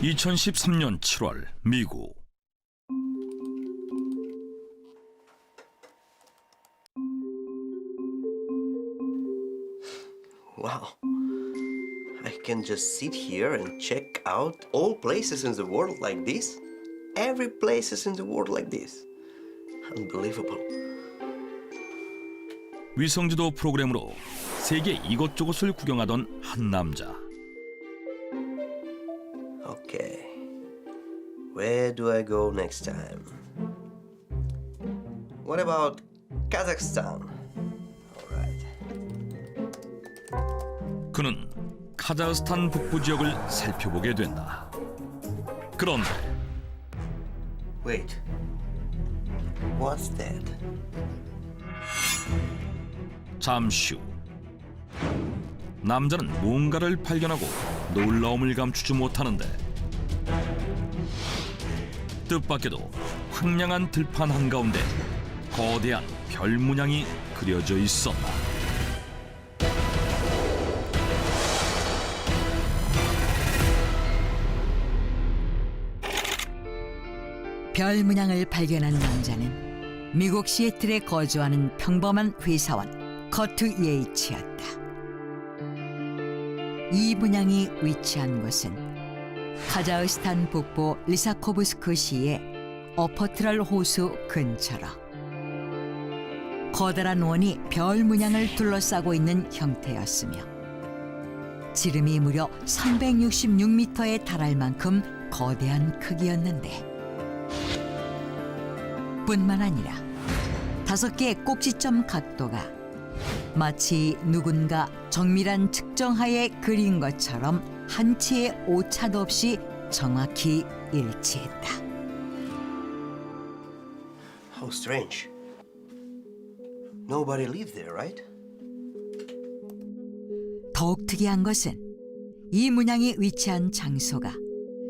2013년 7월 미국 Wow. I can just sit here and check out all places in the world like this. Every places in the world like this. Unbelievable. 위성지도 프로그램으로 세계 이곳저곳을 구경하던 한 남자. Where do I go next time? What about Kazakhstan? Alright. 그는 카자흐스탄 북부 지역을 살펴보게 된다. 그런데 Wait. What's that? 잠시 후 남자는 뭔가를 발견하고 놀라움을 감추지 못하는데 뜻밖에도 황량한 들판 한가운데 거대한 별 문양이 그려져 있었다. 별 문양을 발견한 남자는 미국 시애틀에 거주하는 평범한 회사원 커트 예이치였다. 이 문양이 위치한 곳은 카자흐스탄 북부 리사코브스크 시의 어퍼트랄 호수 근처로 커다란 원이 별 문양을 둘러싸고 있는 형태였으며 지름이 무려 366m에 달할 만큼 거대한 크기였는데 뿐만 아니라 다섯 개의 꼭지점 각도가 마치 누군가 정밀한 측정하에 그린 것처럼 한 치의 오차도 없이 정확히 일치했다. How strange. Nobody lives there, right? 더욱 특이한 것은 이 문양이 위치한 장소가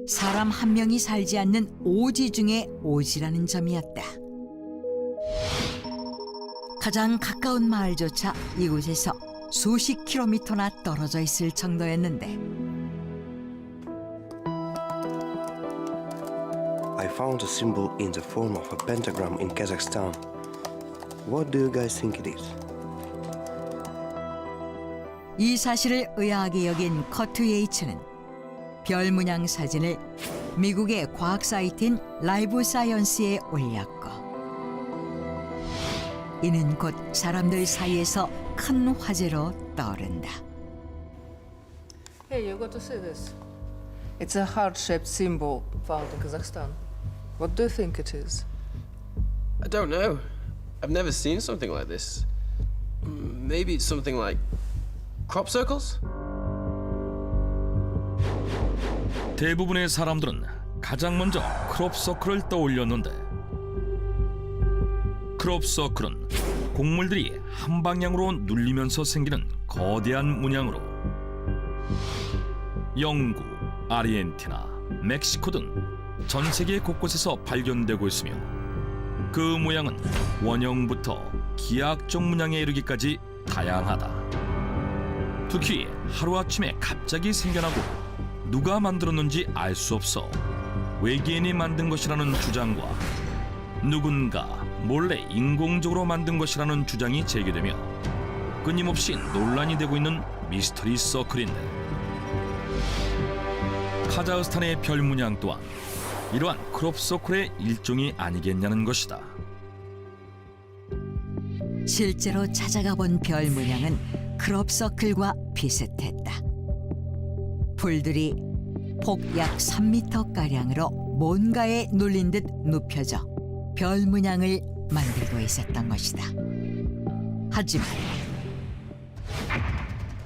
사람 한 명이 살지 않는 오지 중의 오지라는 점이었다. 가장 가까운 마을조차 이곳에서 수십 킬로미터나 떨어져 있을 정도였는데 found a symbol in the form of a pentagram in Kazakhstan. What do you guys think it is? 이 사실을 의아하게 여긴 커트 예이츠는 별 문양 사진을 미국의 과학 사이트인 라이브 사이언스에 올렸고 이는 곧 사람들 사이에서 큰 화제로 떠오른다. Hey, you got to see this. It's a heart-shaped symbol found in Kazakhstan. What do you think it is? I don't know. I've never seen something like this. Mm, Maybe it's something like crop circles? 대부분의 사람들은 가장 먼저 크롭 서클을 떠올렸는데 크롭 서클은 곡물들이 한 방향으로 눌리면서 생기는 거대한 문양으로 영국, 아르헨티나, 멕시코 등 전 세계 곳곳에서 발견되고 있으며 그 모양은 원형부터 기하학적 문양에 이르기까지 다양하다. 특히 하루아침에 갑자기 생겨나고 누가 만들었는지 알 수 없어 외계인이 만든 것이라는 주장과 누군가 몰래 인공적으로 만든 것이라는 주장이 제기되며 끊임없이 논란이 되고 있는 미스터리 서클인데 카자흐스탄의 별 문양 또한 이러한 크롭 서클의 일종이 아니겠냐는 것이다. 실제로 찾아가 본별 문양은 크롭 서클과 비슷했다. 풀들이 폭약 3m 가량으로 뭔가에 눌린 듯 눕혀져 별 문양을 만들고 있었던 것이다. 하지만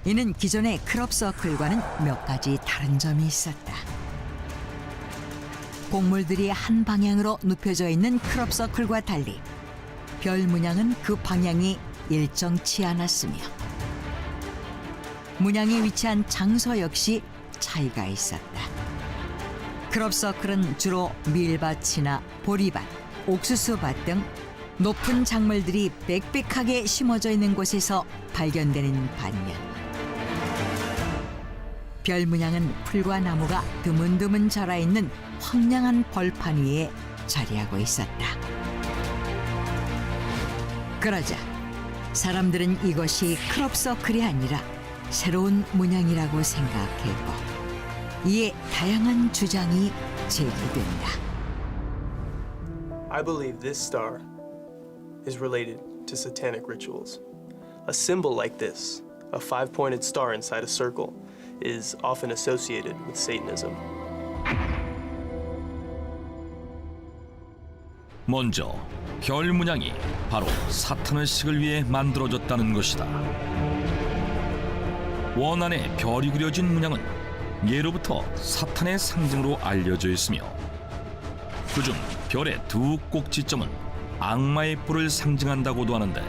이는 기존의 크롭 서클과는 몇 가지 다른 점이 있었다. 곡물들이 한 방향으로 눕혀져 있는 크롭 서클과 달리 별 문양은 그 방향이 일정치 않았으며 문양에 위치한 장소 역시 차이가 있었다. 크롭 서클은 주로 밀밭이나 보리밭, 옥수수밭 등 높은 작물들이 빽빽하게 심어져 있는 곳에서 발견되는 반면 별 문양은 풀과 나무가 드문드문 자라 있는 황량한 벌판 위에 자리하고 있었다. 그러자 사람들은 이것이 크롭 서클이 아니라 새로운 문양이라고 생각했고 이에 다양한 주장이 제기된다. I believe this star is related to satanic rituals. A symbol like this, a five pointed star inside a circle, is often associated with Satanism. 먼저 별 문양이 바로 사탄의 식을 위해 만들어졌다는 것이다. 원안에 별이 그려진 문양은 예로부터 사탄의 상징으로 알려져 있으며 그중 별의 두 꼭지점은 악마의 뿔을 상징한다고도 하는데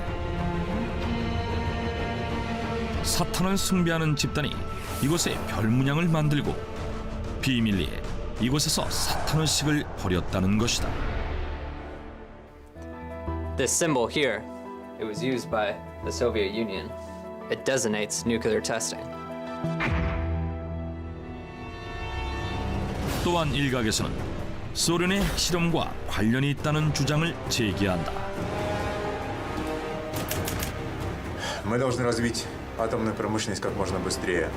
사탄을 숭배하는 집단이 이곳에 별 문양을 만들고 비밀리에 이곳에서 사탄의 식을 벌였다는 것이다. This symbol here, it was used by the Soviet Union. It designates nuclear testing. 또한 일각에서는 소련의 핵실험과 관련이 있다는 주장을 제기한다. Мы должны развить атомную промышленность как можно быстрее.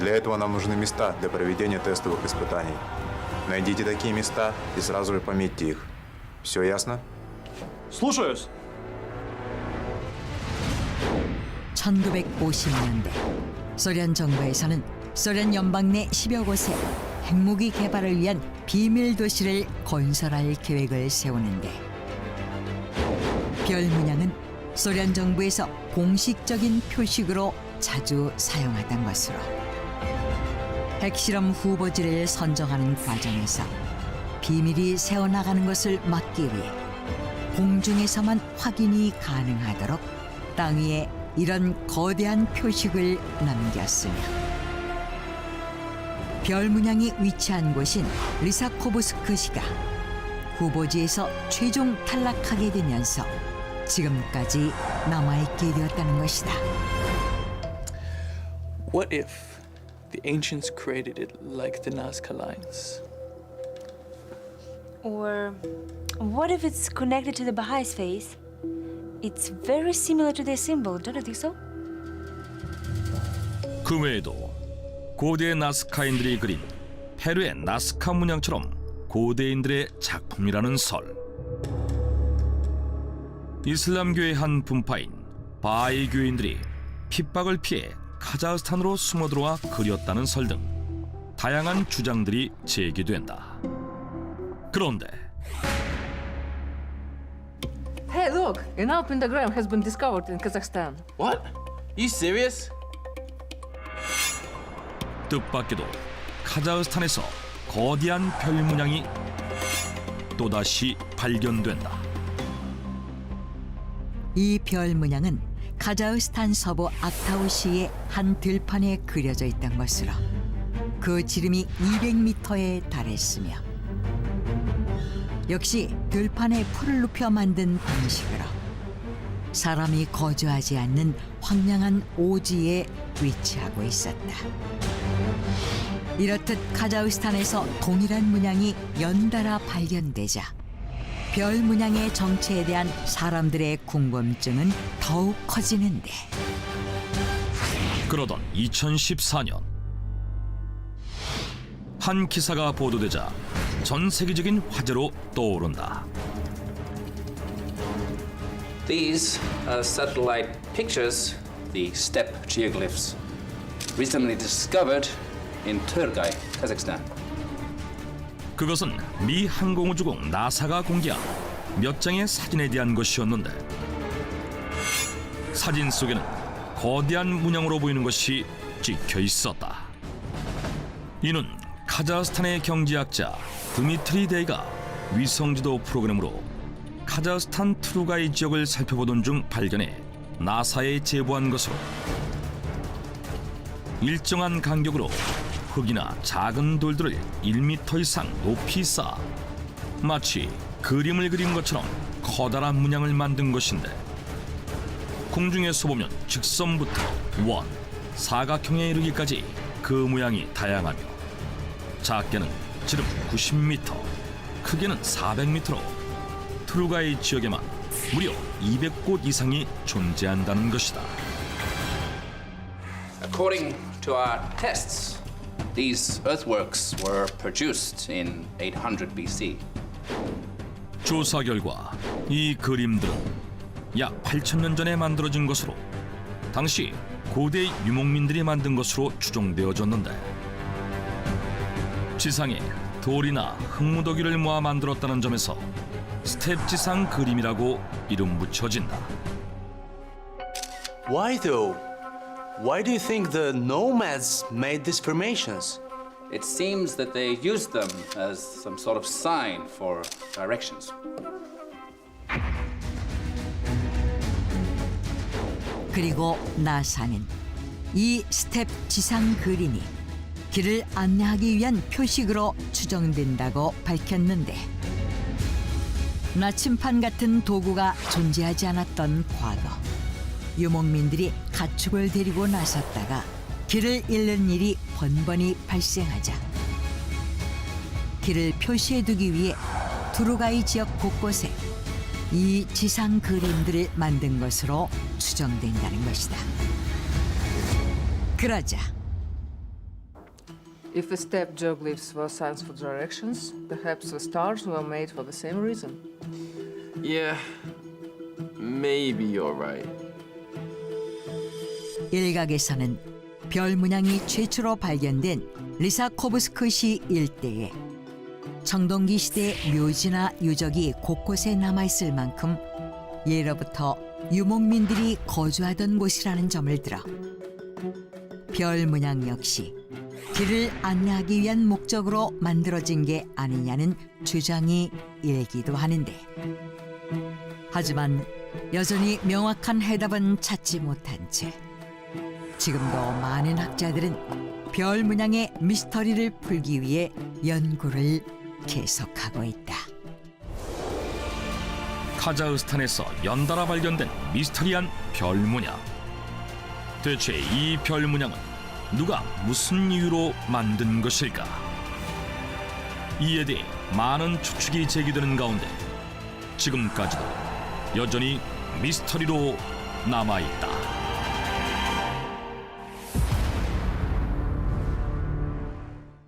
Для этого нам нужны места для проведения тестовых испытаний. Найдите такие места и сразу же пометьте их. Все ясно? Слушаюсь! 1950년대 소련 정부에서는 소련 연방 내 10여 곳에 핵무기 개발을 위한 비밀 도시를 건설할 계획을 세우는데 별 문양은 소련 정부에서 공식적인 표식으로 자주 사용하던 것으로 핵실험 후보지를 선정하는 과정에서 비밀이 새어나가는 것을 막기 위해 공중에서만 확인이 가능하도록 땅 위에 이런 거대한 표식을 남겼으며 별 문양이 위치한 곳인 리사코브스크시가 후보지에서 최종 탈락하게 되면서 지금까지 남아있게 되었다는 것이다. What if the ancients created it like the Nazca lines? Or what if it's connected to the Baha'is face? It's very similar to their symbol, don't you think so? 그 외에도 고대 나스카인들이 그린 페루의 나스카 문양처럼 고대인들의 작품이라는 설. 이슬람교의 한 분파인 바이 교인들이 핍박을 피해 카자흐스탄으로 숨어 들어와 그렸다는 설 등 다양한 주장들이 제기된다. 그런데 Hey, look! An Alp pentagram has been discovered in Kazakhstan. What? you serious? 뜻밖에도 카자흐스탄에서 거대한 별 문양이 또다시 발견된다. 이 별 문양은 카자흐스탄 서부 악타우시의 한 들판에 그려져 있던 것으로 그 지름이 200m에 달했으며 역시 들판에 풀을 눕혀 만든 방식으로 사람이 거주하지 않는 황량한 오지에 위치하고 있었다. 이렇듯 카자흐스탄에서 동일한 문양이 연달아 발견되자 별 문양의 정체에 대한 사람들의 궁금증은 더욱 커지는데 그러던 2014년 한 기사가 보도되자 전 세계적인 화제로 떠오른다. These are satellite pictures, the steppe geoglyphs, recently discovered in Turgay, Kazakhstan. 그것은 미 항공우주국 나사가 공개한 몇 장의 사진에 대한 것이었는데 사진 속에는 거대한 문양으로 보이는 것이 찍혀 있었다. 이는 카자흐스탄의 경제학자 드미트리 데이가 위성지도 프로그램으로 카자흐스탄 트루가이 지역을 살펴보던 중 발견해 나사에 제보한 것으로 일정한 간격으로 흙이나 작은 돌들을 1m 이상 높이 쌓아 마치 그림을 그린 것처럼 커다란 문양을 만든 것인데 공중에서 보면 직선부터 원, 사각형에 이르기까지 그 모양이 다양하며 작게는 지름 90m, 크게는 400m로 트루가이 지역에만 무려 200곳 이상이 존재한다는 것이다. According to our tests, these earthworks were produced in 800 BC. 조사 결과 이 그림들은 약 8천년 전에 만들어진 것으로 당시 고대 유목민들이 만든 것으로 추정되어졌는데 지상에 돌이나 흙무더기를 모아 만들었다는 점에서 스텝 지상 그림이라고 이름 붙여진다. Why though? Why do you think the nomads made these formations? It seems that they used them as some sort of sign for directions. 그리고 나사는 이 스텝 지상 그림이 길을 안내하기 위한 표식으로 추정된다고 밝혔는데 나침판 같은 도구가 존재하지 않았던 과거 유목민들이 가축을 데리고 나섰다가 길을 잃는 일이 번번이 발생하자 길을 표시해두기 위해 두루가이 지역 곳곳에 이 지상 그림들을 만든 것으로 추정된다는 것이다. 그러자 If the steppe geoglyphs were signs for directions, perhaps the stars were made for the same reason. Yeah, maybe you're right. 일각에서는 별 문양이 최초로 발견된 리사코브스크 시 일대에 청동기 시대 묘지나 유적이 곳곳에 남아 있을 만큼 예로부터 유목민들이 거주하던 곳이라는 점을 들어 별 문양 역시 길을 안내하기 위한 목적으로 만들어진 게 아니냐는 주장이 일기도 하는데 하지만 여전히 명확한 해답은 찾지 못한 채 지금도 많은 학자들은 별 문양의 미스터리를 풀기 위해 연구를 계속하고 있다. 카자흐스탄에서 연달아 발견된 미스터리한 별 문양. 대체 이 별 문양은 누가 무슨 이유로 만든 것일까? 이에 대해 많은 추측이 제기되는 가운데 지금까지도 여전히 미스터리로 남아 있다.